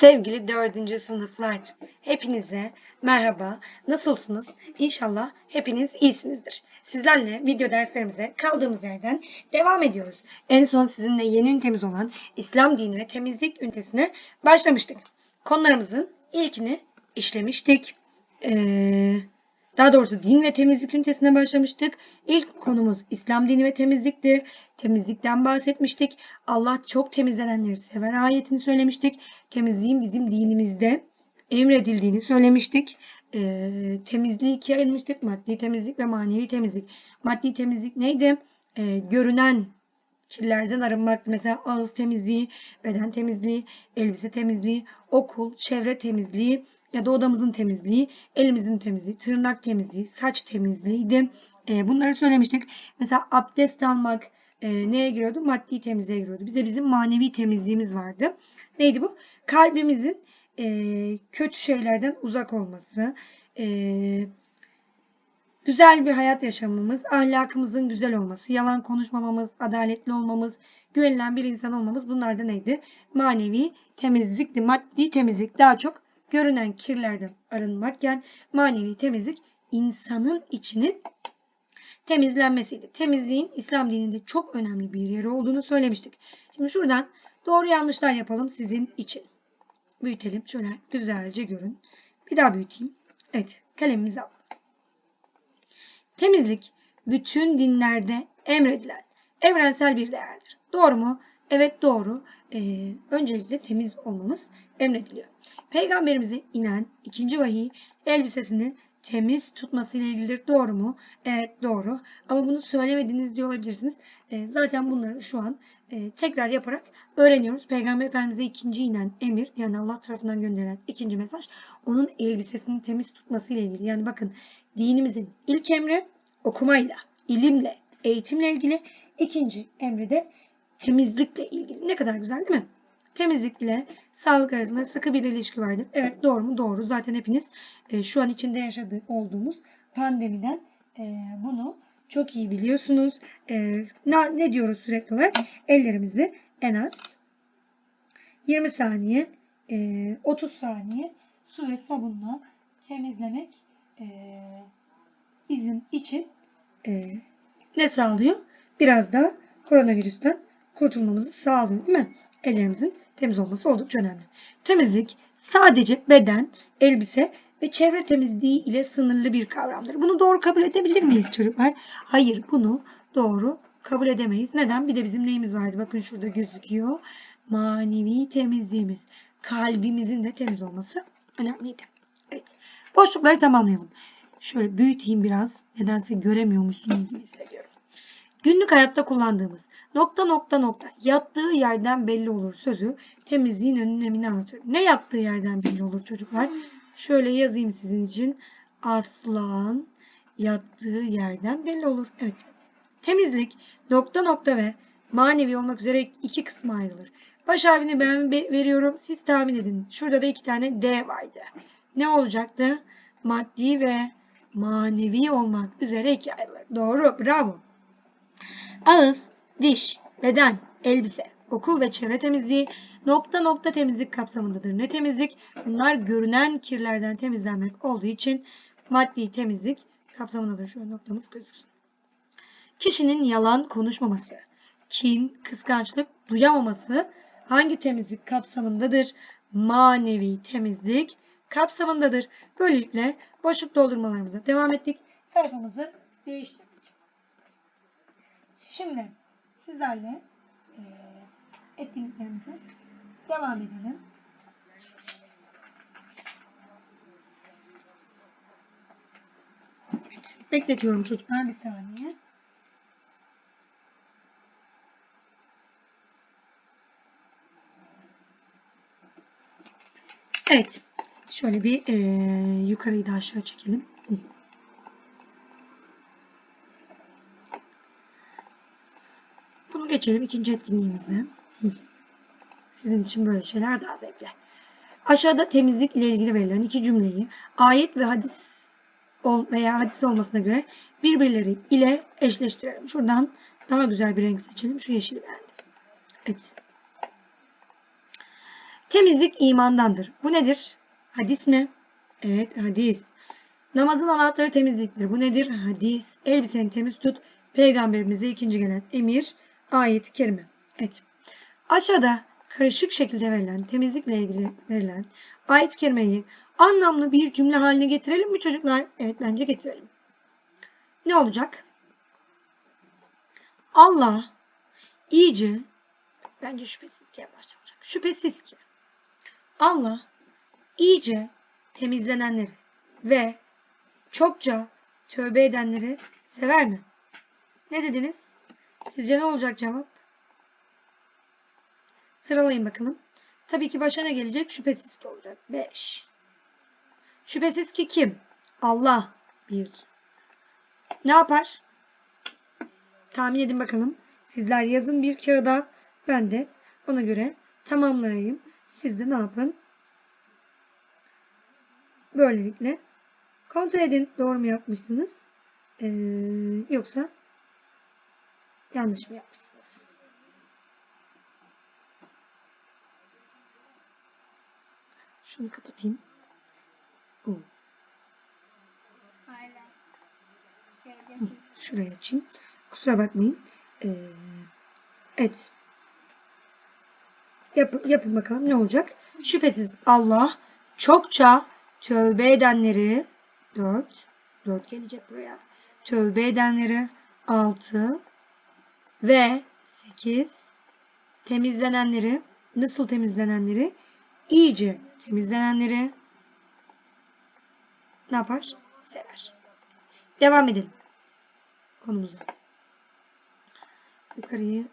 Sevgili dördüncü sınıflar, hepinize merhaba. Nasılsınız? İnşallah hepiniz iyisinizdir. Sizlerle video derslerimize kaldığımız yerden devam ediyoruz. En son sizinle yeni ünitemiz olan İslam dini ve temizlik ünitesine başlamıştık. Konularımızın ilkini işlemiştik. Ee, daha doğrusu din ve temizlik ünitesine başlamıştık. İlk konumuz İslam dini ve temizlikti. Temizlikten bahsetmiştik. Allah çok temizlenenleri sever ayetini söylemiştik. Temizliğin bizim dinimizde emredildiğini söylemiştik. Ee, temizliği ikiye ayırmıştık. Maddi temizlik ve manevi temizlik. Maddi temizlik neydi? Ee, görünen kirlerden arınmak. Mesela ağız temizliği, beden temizliği, elbise temizliği, okul, çevre temizliği ya da odamızın temizliği, elimizin temizliği, tırnak temizliği, saç temizliğiydi. Ee, bunları söylemiştik. Mesela abdest almak e, neye giriyordu? Maddi temizliğe giriyordu. Bize bizim manevi temizliğimiz vardı. Neydi bu? Kalbimizin e, kötü şeylerden uzak olması, e, güzel bir hayat yaşamamız, ahlakımızın güzel olması, yalan konuşmamamız, adaletli olmamız, güvenilen bir insan olmamız bunlar da neydi? Manevi temizlikti. Maddi temizlik daha çok görünen kirlerden arınmakken manevi temizlik insanın içinin temizlenmesiydi. Temizliğin İslam dininde çok önemli bir yeri olduğunu söylemiştik. Şimdi şuradan doğru yanlışlar yapalım sizin için. Büyütelim. Şöyle güzelce görün. Bir daha büyüteyim. Evet. Kalemimizi alalım. Temizlik bütün dinlerde emredilen evrensel bir değerdir. Doğru mu? Evet doğru. Ee, öncelikle temiz olmamız emrediliyor. Peygamberimize inen ikinci vahiy elbisesini temiz tutmasıyla ilgilidir. Doğru mu? Evet doğru. Ama bunu söylemediniz diye olabilirsiniz. Ee, zaten bunları şu an e, tekrar yaparak öğreniyoruz. Peygamber Efendimiz'e ikinci inen emir yani Allah tarafından gönderilen ikinci mesaj onun elbisesini temiz tutmasıyla ilgili. Yani bakın dinimizin ilk emri okumayla, ilimle, eğitimle ilgili. ikinci emri de temizlikle ilgili. Ne kadar güzel değil mi? Temizlik ile sağlık arasında sıkı bir ilişki vardır. Evet doğru mu? Doğru. Zaten hepiniz e, şu an içinde yaşadığı olduğumuz pandemiden e, bunu çok iyi biliyorsunuz. E, ne, ne diyoruz sürekli olarak? Ellerimizi en az 20 saniye, e, 30 saniye su ve sabunla temizlemek e, bizim için e, ne sağlıyor? Biraz da koronavirüsten kurtulmamızı sağlıyor değil mi? Ellerimizin temiz olması oldukça önemli. Temizlik sadece beden, elbise ve çevre temizliği ile sınırlı bir kavramdır. Bunu doğru kabul edebilir miyiz çocuklar? Hayır bunu doğru kabul edemeyiz. Neden? Bir de bizim neyimiz vardı? Bakın şurada gözüküyor. Manevi temizliğimiz. Kalbimizin de temiz olması önemliydi. Evet. Boşlukları tamamlayalım. Şöyle büyüteyim biraz. Nedense göremiyormuşsunuz gibi hissediyorum. Günlük hayatta kullandığımız nokta nokta nokta yattığı yerden belli olur sözü temizliğin önemini anlatır. Ne yattığı yerden belli olur çocuklar? Şöyle yazayım sizin için. Aslan yattığı yerden belli olur. Evet. Temizlik nokta nokta ve manevi olmak üzere iki kısma ayrılır. Baş harfini ben veriyorum. Siz tahmin edin. Şurada da iki tane D vardı. Ne olacaktı? Maddi ve manevi olmak üzere ikiye ayrılır. Doğru. Bravo. Ağız, diş, beden, elbise, okul ve çevre temizliği nokta nokta temizlik kapsamındadır. Ne temizlik? Bunlar görünen kirlerden temizlenmek olduğu için maddi temizlik kapsamındadır. Şöyle noktamız gözüksün. Kişinin yalan konuşmaması, kin, kıskançlık duyamaması hangi temizlik kapsamındadır? Manevi temizlik kapsamındadır. Böylelikle boşluk doldurmalarımıza devam ettik. Sayfamızı değiştirdik. Şimdi sizlerle e, etkinliklerimize devam edelim. Bekletiyorum çocuklar bir saniye. Evet. Şöyle bir e, yukarıyı da aşağı çekelim. Bunu geçelim ikinci etkinliğimize. Sizin için böyle şeyler daha zevkli. Aşağıda temizlik ile ilgili verilen iki cümleyi ayet ve hadis veya hadis olmasına göre birbirleri ile eşleştirelim. Şuradan daha güzel bir renk seçelim. Şu yeşili beğendim. Evet. Temizlik imandandır. Bu nedir? Hadis mi? Evet hadis. Namazın anahtarı temizliktir. Bu nedir? Hadis. Elbiseni temiz tut. Peygamberimize ikinci gelen emir. Ayet-i kerime. Evet. Aşağıda karışık şekilde verilen, temizlikle ilgili verilen ayet-i kerimeyi anlamlı bir cümle haline getirelim mi çocuklar? Evet bence getirelim. Ne olacak? Allah iyice bence şüphesiz ki başlayacak. Şüphesiz ki Allah iyice temizlenenleri ve çokça tövbe edenleri sever mi? Ne dediniz? Sizce ne olacak cevap? Sıralayın bakalım. Tabii ki başa ne gelecek? Şüphesiz ki olacak. 5. Şüphesiz ki kim? Allah. 1. Ne yapar? Tahmin edin bakalım. Sizler yazın bir kağıda. Ben de ona göre tamamlayayım. Siz de ne yapın? Böylelikle kontrol edin. Doğru mu yapmışsınız? Ee, yoksa yanlış mı yapmışsınız? Şunu kapatayım. Oo, şurayı açayım. Kusura bakmayın. Ee, evet. Yap, yapın bakalım ne olacak? Şüphesiz Allah çokça tövbe edenleri 4 4 gelecek buraya. Tövbe edenleri 6 ve 8 temizlenenleri nasıl temizlenenleri iyice temizlenenleri ne yapar? Sever. Devam edelim. Konumuza. Yukarıyı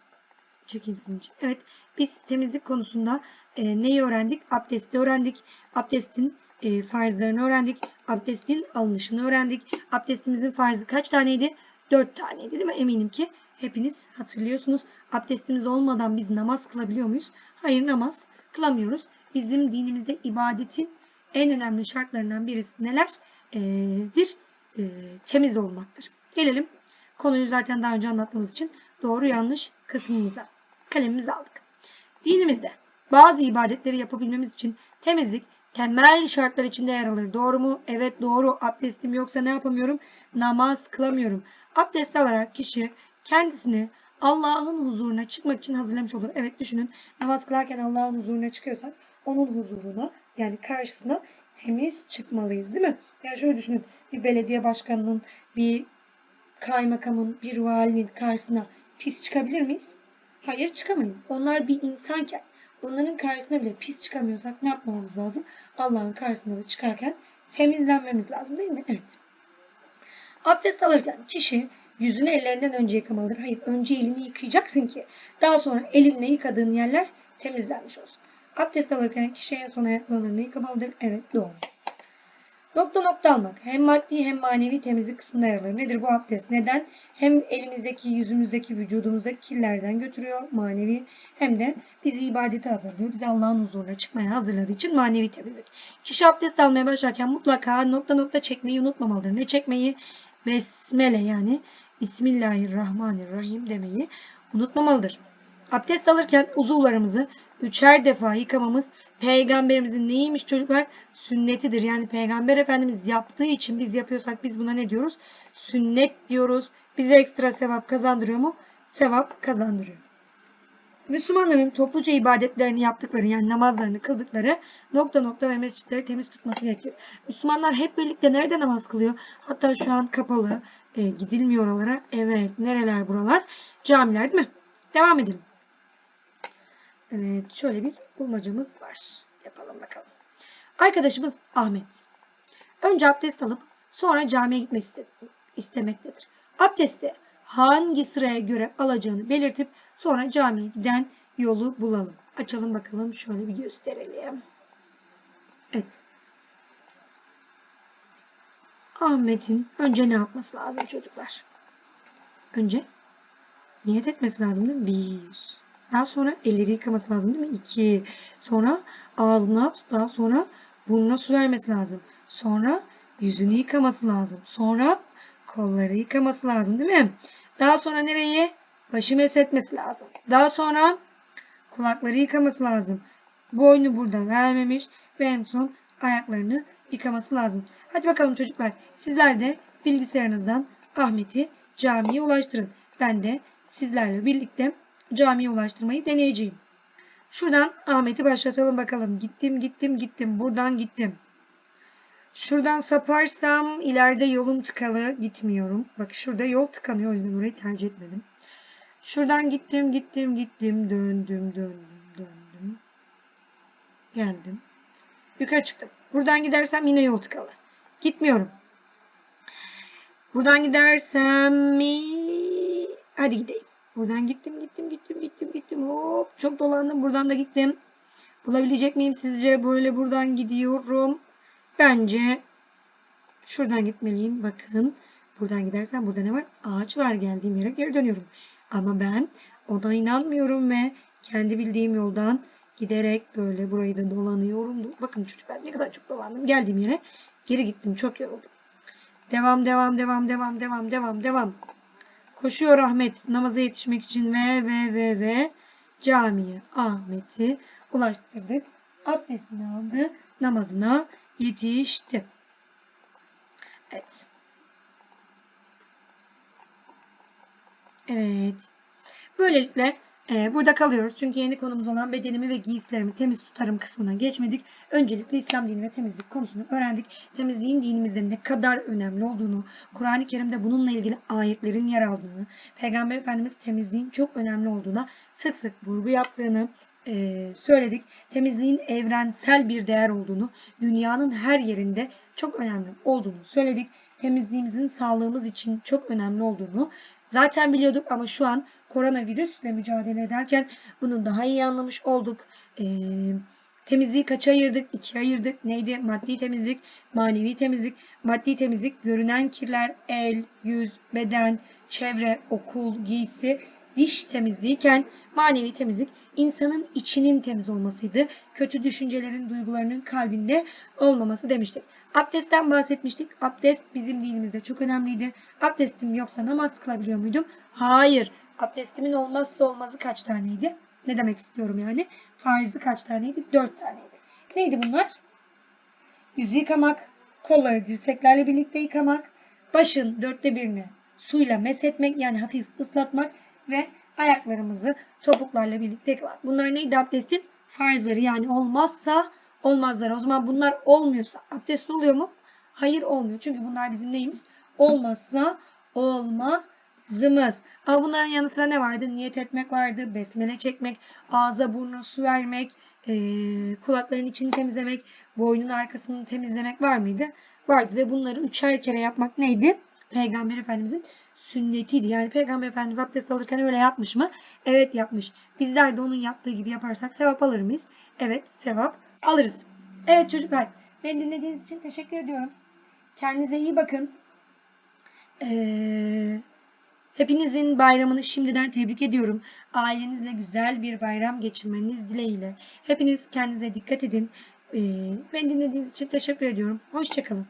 çekeyim sizin için. Evet. Biz temizlik konusunda e, neyi öğrendik? Abdesti öğrendik. Abdestin e, farzlarını öğrendik. Abdestin alınışını öğrendik. Abdestimizin farzı kaç taneydi? Dört taneydi değil mi? Eminim ki hepiniz hatırlıyorsunuz. Abdestimiz olmadan biz namaz kılabiliyor muyuz? Hayır namaz kılamıyoruz. Bizim dinimizde ibadetin en önemli şartlarından birisi nelerdir? E, temiz olmaktır. Gelelim konuyu zaten daha önce anlattığımız için doğru yanlış kısmımıza. Kalemimizi aldık. Dinimizde bazı ibadetleri yapabilmemiz için temizlik temel şartlar içinde yer alır. Doğru mu? Evet doğru. Abdestim yoksa ne yapamıyorum? Namaz kılamıyorum. Abdest alarak kişi kendisini Allah'ın huzuruna çıkmak için hazırlamış olur. Evet düşünün namaz kılarken Allah'ın huzuruna çıkıyorsak onun huzuruna yani karşısına temiz çıkmalıyız değil mi? Yani şöyle düşünün bir belediye başkanının, bir kaymakamın, bir valinin karşısına pis çıkabilir miyiz? Hayır çıkamayız. Onlar bir insanken onların karşısına bile pis çıkamıyorsak ne yapmamız lazım? Allah'ın karşısına da çıkarken temizlenmemiz lazım değil mi? Evet. Abdest alırken kişi yüzünü ellerinden önce yıkamalıdır. Hayır önce elini yıkayacaksın ki daha sonra elinle yıkadığın yerler temizlenmiş olsun. Abdest alırken kişi en son ayaklarını yıkamalıdır. Evet doğru. Nokta nokta almak hem maddi hem manevi temizlik kısmına yer alır. Nedir bu abdest? Neden? Hem elimizdeki, yüzümüzdeki, vücudumuzdaki kirlerden götürüyor manevi hem de bizi ibadete hazırlıyor. Bizi Allah'ın huzuruna çıkmaya hazırladığı için manevi temizlik. Kişi abdest almaya başlarken mutlaka nokta nokta çekmeyi unutmamalıdır. Ne çekmeyi? Besmele yani Bismillahirrahmanirrahim demeyi unutmamalıdır. Abdest alırken uzuvlarımızı üçer defa yıkamamız peygamberimizin neymiş çocuklar? Sünnetidir. Yani peygamber efendimiz yaptığı için biz yapıyorsak biz buna ne diyoruz? Sünnet diyoruz. Bize ekstra sevap kazandırıyor mu? Sevap kazandırıyor. Müslümanların topluca ibadetlerini yaptıkları yani namazlarını kıldıkları nokta nokta ve mescitleri temiz tutması gerekir. Müslümanlar hep birlikte nerede namaz kılıyor? Hatta şu an kapalı. E, gidilmiyor oralara. Evet. Nereler buralar? Camiler değil mi? Devam edelim. Evet. Şöyle bir bulmacamız var. Yapalım bakalım. Arkadaşımız Ahmet. Önce abdest alıp sonra camiye gitmek istemektedir. Abdesti hangi sıraya göre alacağını belirtip sonra camiye giden yolu bulalım. Açalım bakalım şöyle bir gösterelim. Evet. Ahmet'in önce ne yapması lazım çocuklar? Önce niyet etmesi lazım değil mi? Bir. Daha sonra elleri yıkaması lazım değil mi? İki. Sonra ağzına, daha sonra burnuna su vermesi lazım. Sonra yüzünü yıkaması lazım. Sonra kolları yıkaması lazım değil mi? Daha sonra nereye? Başı mesletmesi lazım. Daha sonra kulakları yıkaması lazım. Boynu burada vermemiş ve en son ayaklarını yıkaması lazım. Hadi bakalım çocuklar. Sizler de bilgisayarınızdan Ahmet'i camiye ulaştırın. Ben de sizlerle birlikte camiye ulaştırmayı deneyeceğim. Şuradan Ahmet'i başlatalım bakalım. Gittim gittim gittim. Buradan gittim. Şuradan saparsam ileride yolum tıkalı gitmiyorum. Bak şurada yol tıkanıyor o yüzden orayı tercih etmedim. Şuradan gittim gittim gittim döndüm döndüm döndüm. Geldim. Yukarı çıktım. Buradan gidersem yine yol tıkalı. Gitmiyorum. Buradan gidersem mi? Hadi gideyim. Buradan gittim gittim gittim gittim gittim. Hop çok dolandım. Buradan da gittim. Bulabilecek miyim sizce? Böyle buradan gidiyorum. Bence şuradan gitmeliyim. Bakın. Buradan gidersem burada ne var? Ağaç var. Geldiğim yere geri dönüyorum. Ama ben ona inanmıyorum ve kendi bildiğim yoldan giderek böyle burayı da dolanıyorum. Bakın çocuklar ne kadar çok dolandım. Geldiğim yere geri gittim. Çok yoruldum. Devam devam devam devam devam devam devam. Koşuyor Ahmet namaza yetişmek için ve ve ve ve camiye Ahmet'i ulaştırdık. Abdestini aldı. Namazına yetişti. Evet. Evet. Böylelikle e, burada kalıyoruz. Çünkü yeni konumuz olan bedenimi ve giysilerimi temiz tutarım kısmına geçmedik. Öncelikle İslam dini ve temizlik konusunu öğrendik. Temizliğin dinimizde ne kadar önemli olduğunu, Kur'an-ı Kerim'de bununla ilgili ayetlerin yer aldığını, Peygamber Efendimiz temizliğin çok önemli olduğuna sık sık vurgu yaptığını e, söyledik. Temizliğin evrensel bir değer olduğunu, dünyanın her yerinde çok önemli olduğunu söyledik. Temizliğimizin sağlığımız için çok önemli olduğunu zaten biliyorduk ama şu an koronavirüsle mücadele ederken bunu daha iyi anlamış olduk. Ee, temizliği kaça ayırdık? İkiye ayırdık. Neydi? Maddi temizlik, manevi temizlik. Maddi temizlik görünen kirler, el, yüz, beden, çevre, okul, giysi, diş temizliğiken manevi temizlik insanın içinin temiz olmasıydı. Kötü düşüncelerin, duygularının kalbinde olmaması demiştik. Abdestten bahsetmiştik. Abdest bizim dinimizde çok önemliydi. Abdestim yoksa namaz kılabiliyor muydum? Hayır. Abdestimin olmazsa olmazı kaç taneydi? Ne demek istiyorum yani? Faizi kaç taneydi? Dört taneydi. Neydi bunlar? Yüzü yıkamak, kolları dirseklerle birlikte yıkamak, başın dörtte birini suyla meshetmek yani hafif ıslatmak ve ayaklarımızı topuklarla birlikte yıkamak. Bunlar neydi abdestin? Farzları yani olmazsa olmazları. O zaman bunlar olmuyorsa abdest oluyor mu? Hayır olmuyor. Çünkü bunlar bizim neyimiz? Olmazsa olmazımız. Ama bunların yanı sıra ne vardı? Niyet etmek vardı. Besmele çekmek, ağza burnuna su vermek, eee, kulakların içini temizlemek, boynun arkasını temizlemek var mıydı? Vardı ve bunları üçer kere yapmak neydi? Peygamber Efendimizin sünnetiydi. Yani Peygamber Efendimiz abdest alırken öyle yapmış mı? Evet yapmış. Bizler de onun yaptığı gibi yaparsak sevap alır mıyız? Evet sevap alırız. Evet çocuklar beni dinlediğiniz için teşekkür ediyorum. Kendinize iyi bakın. Ee, hepinizin bayramını şimdiden tebrik ediyorum. Ailenizle güzel bir bayram geçirmeniz dileğiyle. Hepiniz kendinize dikkat edin. Ee, beni dinlediğiniz için teşekkür ediyorum. Hoşçakalın.